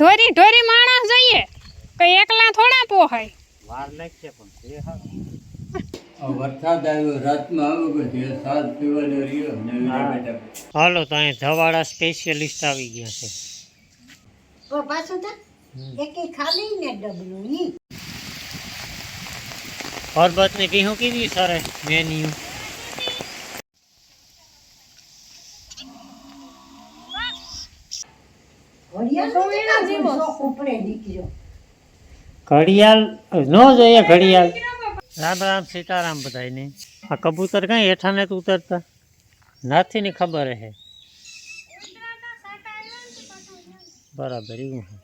ઢોરી ઢોરી માણસ જઈએ. કઈ એકલા થોડા પોહાય. વાર લાગશે પણ એ હા. આ વરસાદ આવ્યો રાતમાં આવ્યો કે જે સાત પીવાનો રહ્યો ને હા. બેઠા હાલો તો અહીં ધવાડા સ્પેશિયલિસ્ટ આવી ગયા છે. તો પાછું તા. એકે ખાલી ને ડબલું ઈ. પરબતની પીહું કીધી સરે મેન્યુ ઘડિયાળ ન જોઈએ ઘડિયાળ. રામ રામ સીતારામ બધાને આ કબૂતર કઈ હેઠા ને ઉતરતા? નથી ની ખબર હે. બરાબર એવું છે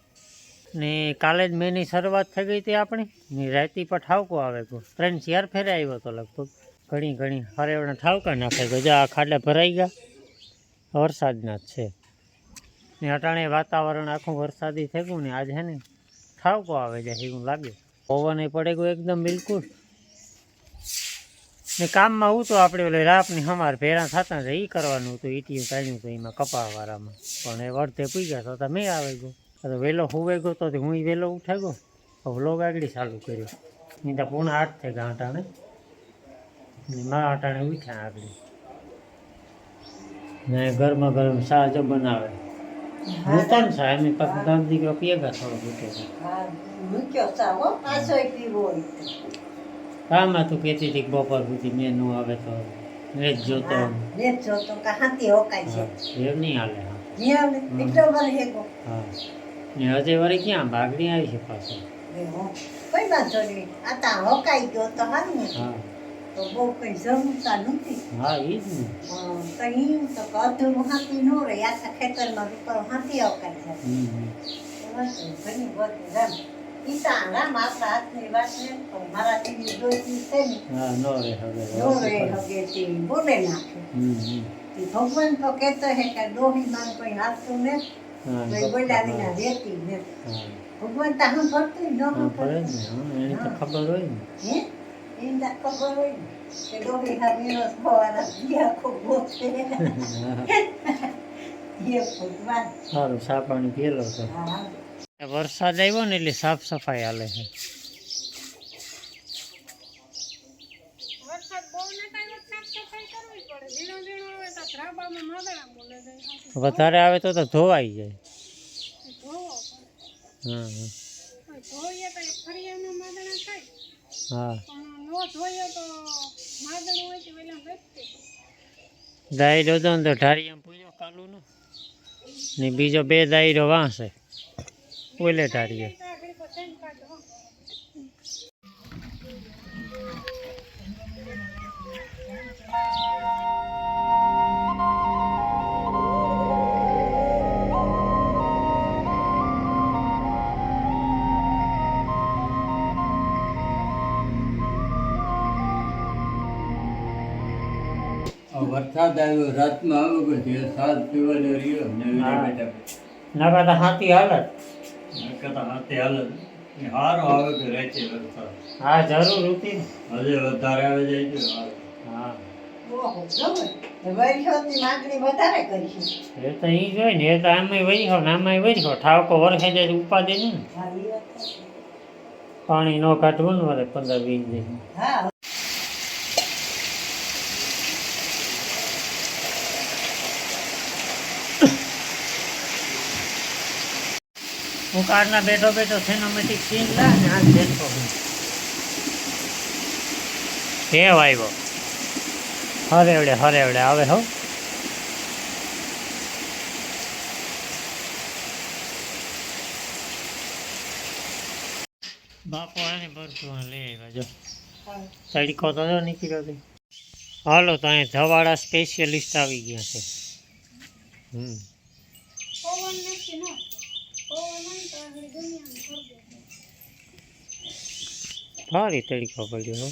ને કાલે જ મેની શરૂઆત થઈ ગઈ હતી આપણી. ને રાતી પર ઠાવકો આવે તો. ત્રણ ચાર ફેરે આવ્યો તો લગભગ. ઘણી ઘણી હરેવણા ઠાવકા નાખે ગયો. જા આ ખાડા ભરાઈ ગયા. વરસાદના જ છે. ને અટાણે વાતાવરણ આખું વરસાદી થઈ ગયું ને આજ ને ઠાવકો આવે જાય એવું લાગે. પવન પડે ગયું એકદમ બિલકુલ. ને કામમાં હું તો આપણે ઓલે રાપની હમાર ભેરા થતા ને એ કરવાનું હતું, ઈટીયું કાઢ્યું હતું એમાં કપાવાળામાં. પણ એ વર્ધે પૂઈ ગયા તો તમે આવે ગયો. તો વહેલો હુવે ગયો તો હું વહેલો ઉઠાઈ ગયો. વ્લોગ આગળ ચાલુ કર્યો. નહીં તો પૂણા આઠ થઈ ગયા અટાણે. ને અટાણે ઉઠ્યા આગળ. ને ગરમા ગરમ સાજો જો બનાવે નૂતન ચા એની પાસે દામ દીકરો પીએગા થોડો મૂકે છે. કામાં તું કહેતી હતી બપોર સુધી મેં નું આવે તો જ જોતો. હા, લેત જો તો કહાતી હોકાય છે. હા, નહીં હાલે હા. એટલો બર હેગો. હા. ને હજે વળી ક્યાં ભાગડી આવી છે પાછો? કોઈ વાંધો નહીં. આ તા હોકાઈ ગયો તો હારું ને. હા. તો બહુ કઈ જરૂરતા નથી હા એ જ ને. કઈ તો અધૂરું હાથી નો રહે. આખા ખેતરમાં ઉપર હાથી હોકાય છે હમ, હમ. ઘણી બધી રામ. ઈતા રામ આપણા હાથની વાત ને તો મારા ટીવી જોઈતી છે ને હા નો રે હવે નો રે હગે તે બોલે નાખે. હમ, હમ. તે ભગવાન તો કહેતો હે કે ડોહી માં કોઈ હાથું ને કોઈ બોલ્યા વિના રહેતી ને. ભગવાન તો ભરતું ન હા હમ ને હા તો ખબર હોય ને. હે? એમ તો ખબર હોય ને કે ડોહી હા વિરોધ થવાના દિયા ખૂબ ગોતે હા. એ ભગવાન સારું સા પાણી પીએલો તો હા વરસાદ આવ્યો ને એટલે સાફ સફાઈ હાલે છે વરસાદ બહુ ને કાંઈ સાફ સફાઈ કરવી પડે ઝીણો ઝીણો આવે તો ધ્રાબામાં માદડા બોલે જાય વધારે આવે તો તો ધોવાઈ જાય ધોવો હા હા. પડે ધોઈએ તો માદડું હોય તો દાયરો દો ને બીજો બે દાયરો વાંસે. ઓલે ઢારીએ વરસાદ આવ્યો રાતમાં આવ્યો કે જે સાત પીવાનો રહ્યો ને. બેઠા. તો હાથી હાલત. કહેતા હાથી હાલત. હારો આવે કે છે વરસાદ? હા જરૂર હતી હજે વધારે આવે જાય છે. હા. પાણી નો કાઢવું માંગણી પંદર વીસ એ તો ઈ જોઈ ને એ તો આમાંય વહી હો ને આમાંય વહી હો ઠાવકો વરખે જાય ઉપાધિ નહીં ને હા એ વાત છે. પાણી ન કાઢવું ને વરે પંદર વીસ દિવસ હા કારના બેઠો બેઠો સિનેમેટિક સીન લા ને આ દેખો હું હે આવ્યો? હરેવડે હરેવડે આવે હો. બાપો આને ભરતું લઈ આવ્યા જો. તડકો તો જો નીકળ્યો છે. હાલો તો અહીં ધવાડા સ્પેશિયલિસ્ટ આવી ગયા છે. હમ ભારી તડકો પડ્યો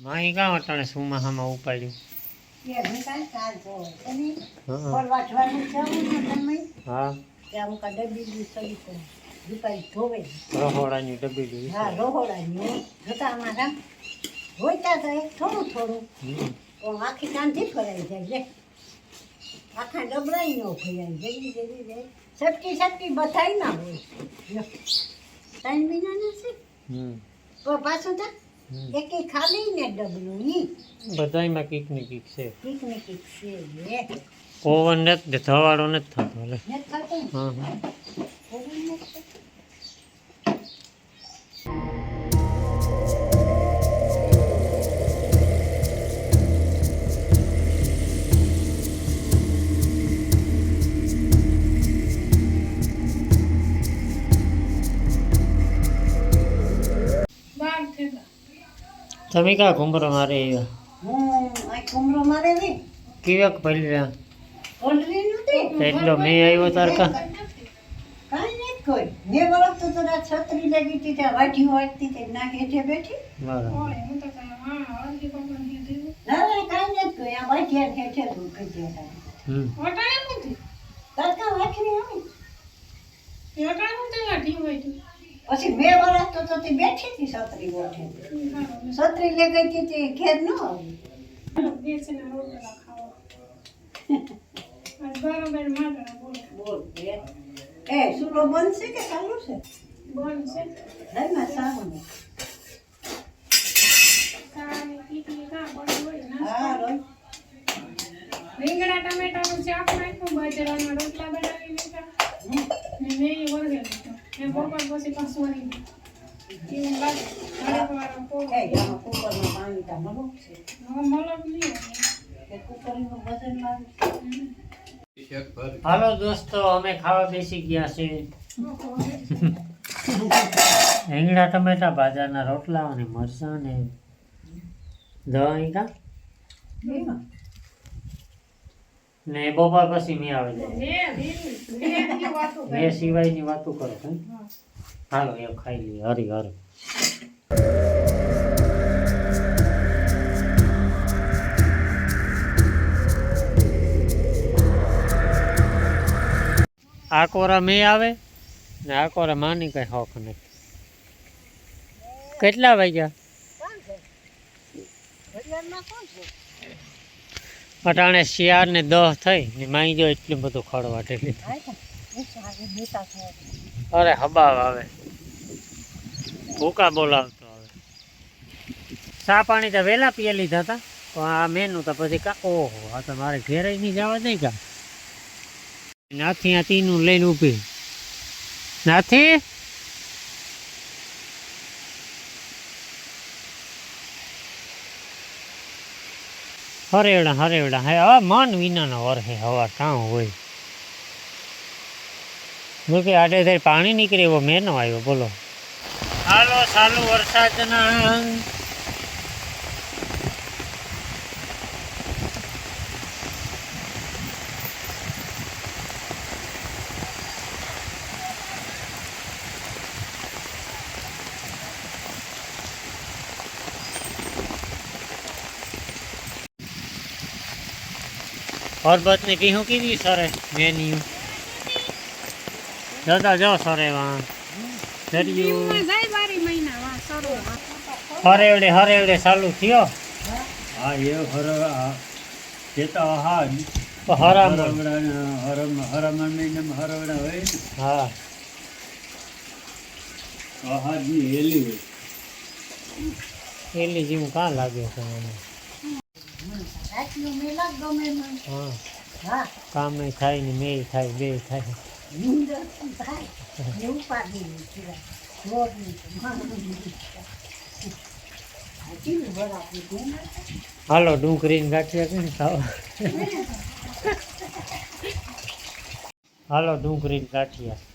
માહી ગામ અટાણે સુમાહામાં ઉપાડ્યું. હું. રહોડાની ડબ્બી હા રોહોડાની જોતા અમારા તો થોડું થોડું. આખી કાંધી ફરાઈ જાય આખા ડબરાઈ નો ખોયાય જલ્દી જલ્દી જાય સટકી સટકી બધાય ના હોય. ત્રણ મહિનાના છે? હમ. તો પાછું તો એક ખાલી ને ડબલું ઈ. બધાયમાં કીક ને કીક છે. કીક ને કીક છે ઓવન નથી થવાળો નથી થતો ને ને? હા હા તમે કા ઘુમરો મારે આવ્યા? આ કમરો મારે ને કેવાક પડી રહ્યા? એટલો મેં આવ્યો તાર કા કાંઈ નહીં કોઈ. મેં વળગતો તો આ છત્રી લગી તી તે વાઢી વાળતી તે ના હેઠે બેઠી. બરાબર. હું તો કાંઈ હા અડધી પકડ દીધી ના ના કાંઈ નથી કોઈ. આ વાઢિયા હેઠે જ ઊભી હતી અટાણે. હમ. પછી મેં વળગતો તો તે બેઠી હતી છત્રી ગોઠે. છત્રી લઈ ગઈ હતી તે ઘેર ન આવી. બોલે એ સુરો બંધ છે કે ચાલુ છે? બંધ છે લઈને સારું ને કાળી ટીકી કા બંધ હોય ના હા રોય. રીંગણા ટમેટાનું શાક નાખ્યું બાજરાના રોટલા બનાવી લીધા હમ. ને મેં ઈ વળગે લીધો ને બપોર પછી પાછું ગયું પાણી તા નહીં હાલો દોસ્તો અમે ખાવા બેસી ગયા છે. રીંગણા ટમેટા ભાજાના રોટલા અને મરચાં ને દહીં કા ને બપોર પછી મેં આવે જાય. મેં સિવાયની વાતો કરો છું. હાલો એ ખાઈ લઈએ. હરી હરી. આ કોરા મેં આવે ને આ કોરા માની કઈ હોખ નથી. કેટલા વાગ્યા? ઘડિયાળમાં કોણ છે? અટાણે શિયાળ ને દહ થઈ ને માઈ જો એટલું બધું ખડવા ટેલી હા તો એ સારું બેટા થયા અરે હબાવ આવે. ભૂકા બોલાવતો આવે. સા પાણી તો વહેલા પીએ લીધા હતા, પણ આ મેનુ તો પછી કા ઓહો, આ તો મારે ઘેરે નહીં જવા દે કા. નાથી આ તીનું લઈને ઊભી. નાથી? હરેવડા હરેવડા. હે આ મન વિનાનો વરહે હવા કાં હોય? કે આડે પાણી નીકળે એવો મેનો આવ્યો. બોલો. હાલો, ચાલુ વરસાદના પરબતની बात કીધી સરે મેન્યુ દાદા જો સરે વાં દરિયું. દીવમાં જાય બારી મહિના વાં સરો વાં. હરેવડે હરેવડે ચાલુ થયો. હા એ હર આ એ તો હા. તો હરામ હરમણ મહિનામાં હરવડા હોય ને. હા. આહારની હેલી હોય. એટલી જેવું કાં લાગે છે મને આટલું મેલા ગમે મને હા. હા. થાય ને મેય થાય બે થાય. હાલો ડુંગળીને ગાંઠિયા કેમ ખાવ હાલો. ડુંગળીને ગાંઠિયા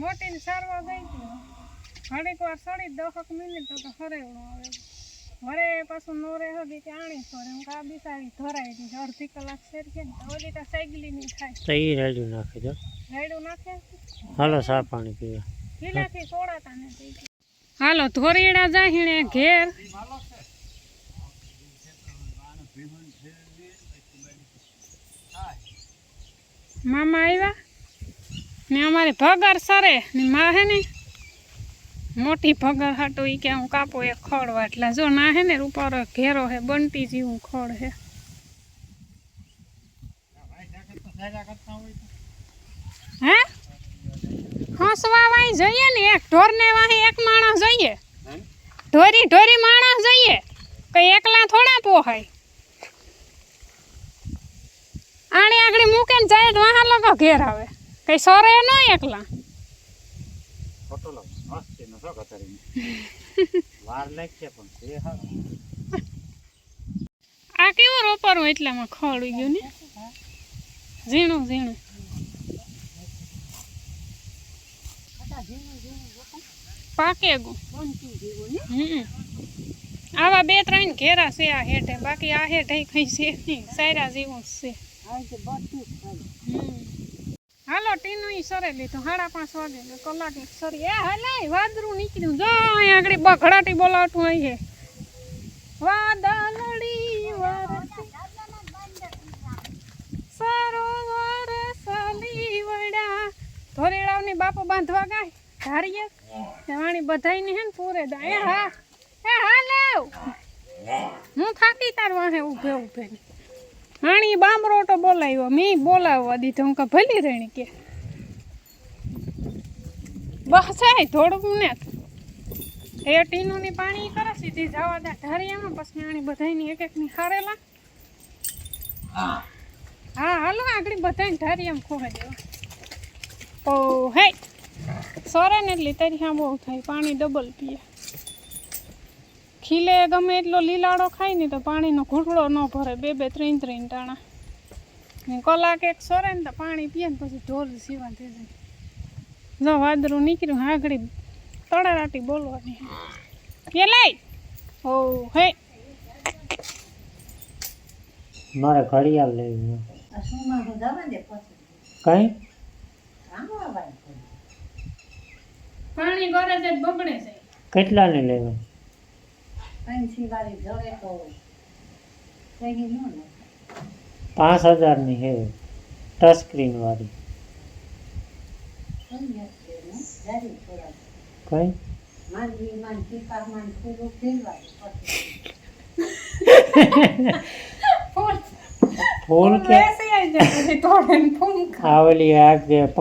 મોટી ને સારવા ગઈ હતી. ઘડીક વાર સડી દહક મિનિટ તો તો આવે. વરે પાછું નો રહે હગી કે આણી ફરે હું કા બિસાડી ધરાઈ હતી અડધી કલાક શેર છે ને ઓલી તો સાયકલી ની થાય. તો એ રેડું નાખી દો રેડું નાખે? હાલો સા પાણી પીવા. લીલાથી સોડાતા નથી હાલો ધોરીડા જાહીણે ઘેર. મામા આવ્યા ને અમારે ભગર સરે ને માં હે ને. મોટી ભગર હાટો ઈ કે હું કાપો એક ખડ એટલે જો ના હે ને રૂપારો ઘેરો હે, બંટી જેવું ખડ હે. હે? હસવા વાઈ જઈએ ને, એક ઢોરને વાહી એક માણસ જઈએ. ઢોરી ઢોરી માણસ જઈએ. કઈ એકલા થોડા પોહાય. આણે આગળ મૂકે ને જાય વાહા લોકો ઘેર આવે. કઈ સોરે ન એકલા? વાર લાગશે પણ તે હા આ કેવું રોપારું એટલામાં ખોળી ગયું ને? ઝીણું ઝીણું. પાકે ગયું. આવા બે ત્રણ ઘેરા છે આ હેઠે. બાકી આ હેઠે કઈ છે નહીં. સાયરા જેવું છે. હમ. હાલો, ટીનું સરે લીધું. સાડા પાંચ વાગે કલાક સરી. એ હાલે વાદરું નીકળ્યું. જો, અહીંયા આગળ બખડાટી બોલાવતું અહીં છે. વાદળડી સરોવર સલી વડા. ધોરેડાવની બાપો બાંધવા ગાય. ધારીએ. વાણી બધાયની હે ને પૂરે દા. હા. એ હા લેવ હું થાકી તાર વાહે ઊભે ઊભે ને. હાણી બામરોટો બોલાવ્યો મેં બોલાવવા દીધો. હું કે ભલી રેણી કે? બસ આય થોડુંક ને. એ ટીનુની પાણી કરે સીધી જવા દે. ઢારિયામાં પછી આણી બધાયની એક એકની હારેલા. હા. હાલો આગળ બધાને ઢારિયામાં ખોવા દેવા. ઓ હે. સોરે ને એટલી તારી હા બહુ થાય. પાણી ડબલ પીએ. ખીલે ગમે એટલો લીલાડો ખાય ને તો પાણીનો ઘૂંટડો ન ભરે. બે બે ત્રણ ત્રણ ટાણા. કલાક એક સોરે ને તો પાણી પીએ ને પછી ઢોર સીવા થઈ જાય. જો વાદરું નીકળ્યું આગળ તળારાટી બોલવાની. કે લઈ ઓ હે. મારે ઘડિયાળ લેવી કઈ. પાણી ગરે છે બગડે છે. કેટલા ને ને પાંચ હજારની હે ટચ સ્ક્રીન વાળી. કઈ? ફૂલ કે? બેસી આગ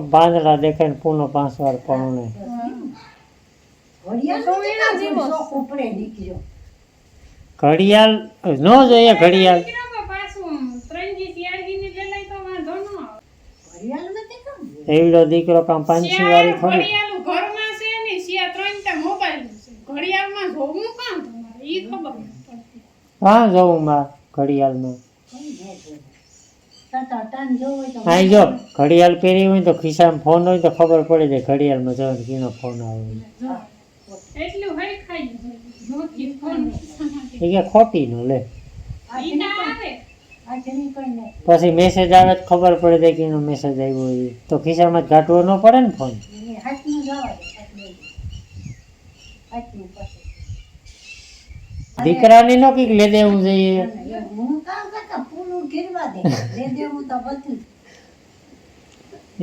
બાંદડા દેખાય ને પૂનો પાંચ વાર પણ ઘડિયાળ ન જોઈએ ઘડિયાળ. એવડો દીકરો કામ પાંચસો વાળી થોડી હા જોઉં માં ઘડિયાળમાં અહીં જો ઘડિયાળ પહેરી હોય તો ખિસ્સામાં ફોન હોય તો ખબર પડે છે ઘડિયાળમાં જવાનું કીનો ફોન આવે એટલું ખાઈ જોતી ફોન એ કે ખોટી નો લે. ઈ ના આવે આ જણી કઈ નથી પછી મેસેજ આવે તો ખબર પડે છે કે એનો મેસેજ આવ્યો હોય તો ખિસ્સામાં જ ઘાટવો ન પડે ને ફોન એ હાથનું જવા દે હાથનું. હાથનું પછી દીકરાને નો કંઈક લે દેવું જોઈએ? હું કામ કરતા પૂરું ગીરવા દે. લે દેવું તો બધું જ.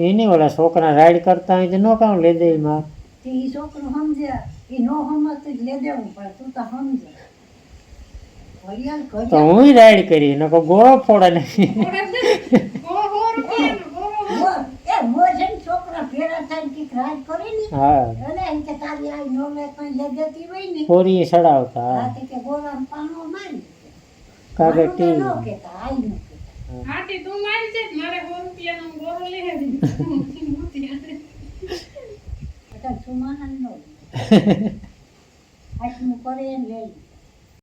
એને ઓલા છોકરા રાઈડ કરતા હોય તો નો કામ લે દે માં તે ઈ છોકરું સમજ્યા એ નો સમજતું જ લે દેવું પડે તું તો સમજે ઘડિયાળ તો ઘડિયાળ હું રાઈડ કરી નકો ગોળો ફોડે નહીં ઓ રાજ કરે ને લઈ.